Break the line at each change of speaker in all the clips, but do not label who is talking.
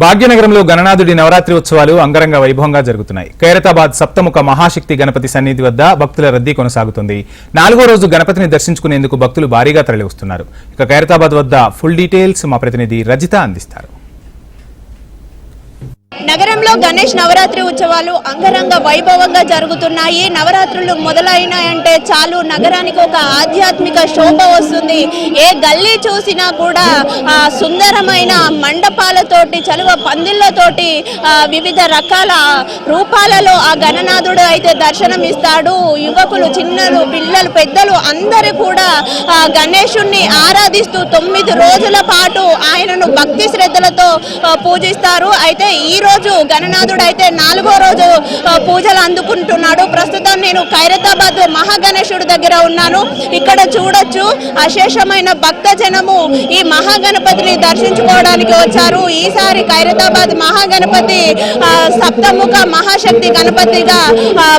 భాగ్యనగరంలో గణనాథుడి నవరాత్రి ఉత్సవాలు అంగరంగ వైభవంగా జరుగుతున్నాయి. ఖైరతాబాద్ సప్తముఖ మహాశక్తి గణపతి సన్నిధి వద్ద భక్తుల రద్దీ కొనసాగుతుంది. నాలుగో రోజు గణపతిని దర్శించుకునేందుకు భక్తులు భారీగా తరలివస్తున్నారు. ఇక ఖైరతాబాద్ వద్ద ఫుల్ డీటెయిల్స్ మా ప్రతినిధి రజిత అందిస్తారు.
నగరంలో గణేష్ నవరాత్రి ఉత్సవాలు అంగరంగ వైభవంగా జరుగుతున్నాయి. నవరాత్రులు మొదలైనాయంటే చాలు. నగరానికి ఒక ఆధ్యాత్మిక శోభ వస్తుంది. ఏ గల్లీ చూసినా కూడా ఆ సుందరమైన మండపాలతోటి చలువ పందిళ్ళతోటి ఆ, వివిధ రకాల రూపాలలో ఆ గణనాథుడు అయితే దర్శనం ఇస్తాడు యువకులు చిన్నలు పిల్లలు పెద్దలు అందరూ కూడా ఆ ఆరాధిస్తూ తొమ్మిది రోజుల పాటు ఆయనను భక్తి శ్రద్ధలతో పూజిస్తారు. అయితే ఈ రోజు గణనాథుడు అయితే నాలుగో రోజు పూజలు అందుకుంటున్నాడు. ప్రస్తుతం నేను ఖైరతాబాద్ మహాగణేశుడి దగ్గర ఉన్నాను. ఇక్కడ చూడొచ్చు అశేషమైన భక్త జనము ఈ మహాగణపతిని దర్శించుకోవడానికి వచ్చారు. ఈసారి ఖైరతాబాద్ మహాగణపతి సప్తముఖ మహాశక్తి గణపతిగా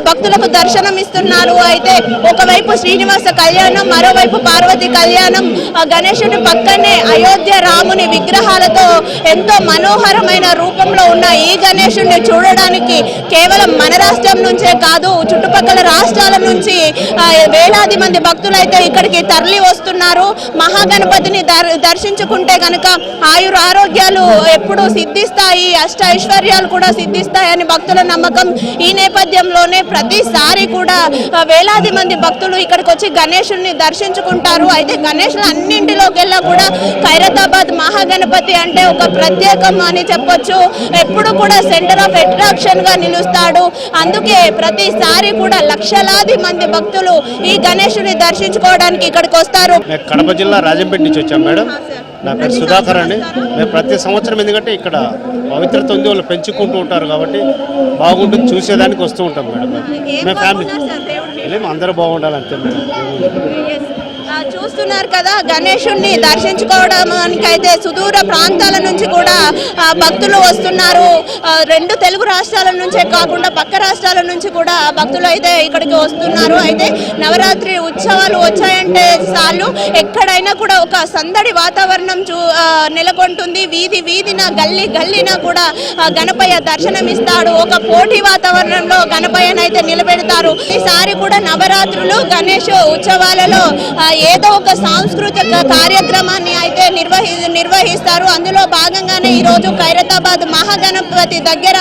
భక్తులకు దర్శనం ఇస్తున్నారు. అయితే ఒకవైపు శ్రీనివాస కళ్యాణం మరోవైపు పార్వతి కళ్యాణం గణేశుని పక్కనే అయోధ్య రాముని విగ్రహాలతో ఎంతో మనోహరమైన రూపంలో ఉన్న ఈ గణేశుడిని చూడడానికి కేవలం మన రాష్ట్రం నుంచే కాదు చుట్టుపక్కల రాష్ట్రాల నుంచి వేలాది మంది భక్తులు అయితే ఇక్కడికి తరలి వస్తున్నారు. మహాగణపతిని దర్ దర్శించుకుంటే కనుక ఆయుర ఆరోగ్యాలు ఎప్పుడూ సిద్ధిస్తాయి అష్ట ఐశ్వర్యాలు కూడా సిద్ధిస్తాయని భక్తుల నమ్మకం. ఈ నేపథ్యంలోనే ప్రతిసారి కూడా వేలాది మంది భక్తులు ఇక్కడికి వచ్చి గణేశుడిని దర్శించుకుంటారు. అయితే గణేశులు అన్నింటిలోకెల్లా కూడా ఖైరతాబాద్ మహాగణపతి అంటే ఒక ప్రత్యేకం అని చెప్పొచ్చు. ఎప్పుడు కూడా సెంటర్ ఆఫ్ అట్రాక్షన్గా నిలుస్తాడు. అందుకే ప్రతిసారి కూడా లక్షలాది మంది భక్తులు ఈ గణేశుని దర్శించుకోవడానికి ఇక్కడికి వస్తారు.
కడప జిల్లా రాజంపేట నుంచి వచ్చాం మేడం. నా పేరు సుధాకర్ అండి. మేము ప్రతి సంవత్సరం ఎందుకంటే ఇక్కడ పవిత్రత ఉంది వాళ్ళు పెంచుకుంటూ ఉంటారు కాబట్టి బాగుంటుంది చూసేదానికి వస్తూ ఉంటాం మేడం. మేము ఫ్యామిలీ. అందరూ బాగుండాలి అంతే మేడం.
చూస్తున్నారు కదా గణేశుణ్ణి దర్శించుకోవడానికైతే సుదూర ప్రాంతాల నుంచి కూడా భక్తులు వస్తున్నారు. రెండు తెలుగు రాష్ట్రాల నుంచే కాకుండా పక్క రాష్ట్రాల నుంచి కూడా భక్తులు అయితే ఇక్కడికి వస్తున్నారు. అయితే నవరాత్రి ఉత్సవాలు వచ్చాయంటే చాలు. ఎక్కడైనా కూడా ఒక సందడి వాతావరణం చూ నెలకొంటుంది. వీధి వీధిన గల్లీ గల్లీన కూడా గణపయ్య దర్శనం ఇస్తాడు ఒక పోటీ వాతావరణంలో గణపయ్యనైతే నిలబెడతారు. ఈసారి కూడా నవరాత్రులు గణేష్ ఉత్సవాలలో ఏదో ఒక సాంస్కృతిక కార్యక్రమాన్ని అయితే నిర్వహి నిర్వహిస్తారు. అందులో భాగంగానే ఈరోజు ఖైరతాబాద్ మహాగణపతి దగ్గర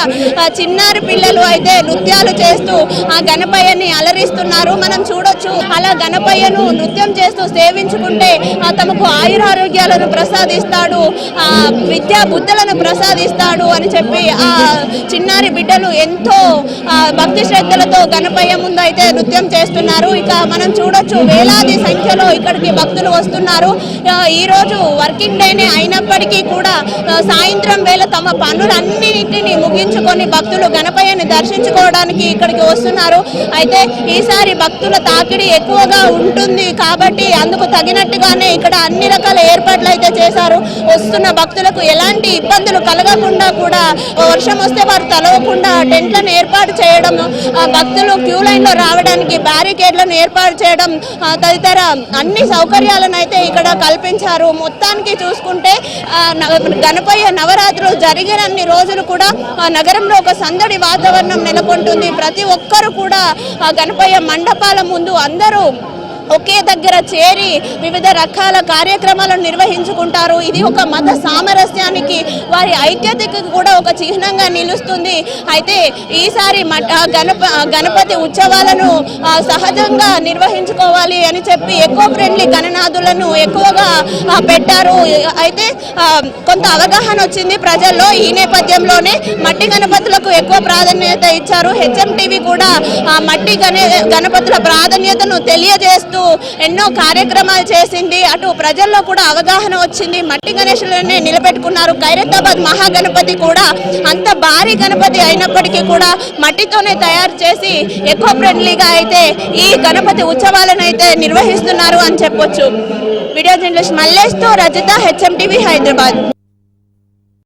చిన్నారి పిల్లలు అయితే నృత్యాలు చేస్తూ ఆ గణపయ్యని అలరిస్తున్నారు. మనం చూడొచ్చు అలా గణపయ్యను నృత్యం చేస్తూ సేవించుకుంటే ఆ, తమకు ఆయురారోగ్యాలను ప్రసాదిస్తాడు ఆ విద్యా బుద్ధులను ప్రసాదిస్తాడు అని చెప్పి ఆ చిన్నారి బిడ్డలు ఎంతో భక్తి శ్రద్ధలతో గణపయ్య ముందు అయితే నృత్యం చేస్తున్నారు. ఇక మనం చూడొచ్చు వేలాది సంఖ్యలో ఇక్కడికి భక్తులు వస్తున్నారు. ఈరోజు ఈ రోజు వర్కింగ్ డేనే అయినప్పటికీ కూడా సాయంత్రం వేళ తమ పనులన్నింటినీ ముగించుకొని భక్తులు గణపయ్యని దర్శించుకోవడానికి ఇక్కడికి వస్తున్నారు. అయితే ఈసారి భక్తుల తాకిడి ఎక్కువగా ఉంటుంది కాబట్టి అందుకు తగినట్టుగానే ఇక్కడ అన్ని రకాల ఏర్పాట్లు అయితే చేశారు. వస్తున్న భక్తులకు ఎలాంటి ఇబ్బందులు కలగకుండా కూడా వర్షం వస్తే వారు తలవకుండా టెంట్లను ఏర్పాటు చేయడం ఆ, భక్తులు క్యూ లైన్లో రావడానికి బ్యారికేడ్లను ఏర్పాటు చేయడం తదితర అన్ని సౌకర్యాలను అయితే ఇక్కడ కల్పించారు. మొత్తానికి చూసుకుంటే గణపయ్య నవరాత్రులు జరిగినన్ని రోజులు కూడా ఆ నగరంలో ఒక సందడి వాతావరణం నెలకొంటుంది. ప్రతి ఒక్కరు కూడా గణపయ్య మండపాల ముందు అందరూ ఒకే దగ్గర చేరి వివిధ రకాల కార్యక్రమాలను నిర్వహించుకుంటారు. ఇది ఒక మత సామరస్యానికి వారి ఐక్యతకి కూడా ఒక చిహ్నంగా నిలుస్తుంది. అయితే ఈసారి గణప గణపతి ఉత్సవాలను సహజంగా నిర్వహించుకోవాలి అని చెప్పి ఎక్కువ ఫ్రెండ్లీ గణనాథులను ఎక్కువగా పెట్టారు. అయితే కొంత అవగాహన వచ్చింది ప్రజల్లో. ఈ నేపథ్యంలోనే మట్టి గణపతులకు ఎక్కువ ప్రాధాన్యత ఇచ్చారు. హెచ్ఎం టీవీ కూడా ఆ మట్టి గణ గణపతుల ప్రాధాన్యతను తెలియజేస్తూ ఎన్నో కార్యక్రమాలు చేసింది. అటు ప్రజల్లో కూడా అవగాహన వచ్చింది. మట్టి గణేశులనే నిలబెట్టుకున్నారు. ఖైరతాబాద్ మహాగణపతి కూడా అంత భారీ గణపతి అయినప్పటికీ కూడా మట్టితోనే తయారు చేసి ఎకో ఫ్రెండ్లీగా అయితే ఈ గణపతి ఉత్సవాలను అయితే నిర్వహిస్తున్నారు అని చెప్పొచ్చు. వీడియో జర్నలిస్ట్ మల్లేష్తో రజిత హెచ్ఎం టీవీ హైదరాబాద్.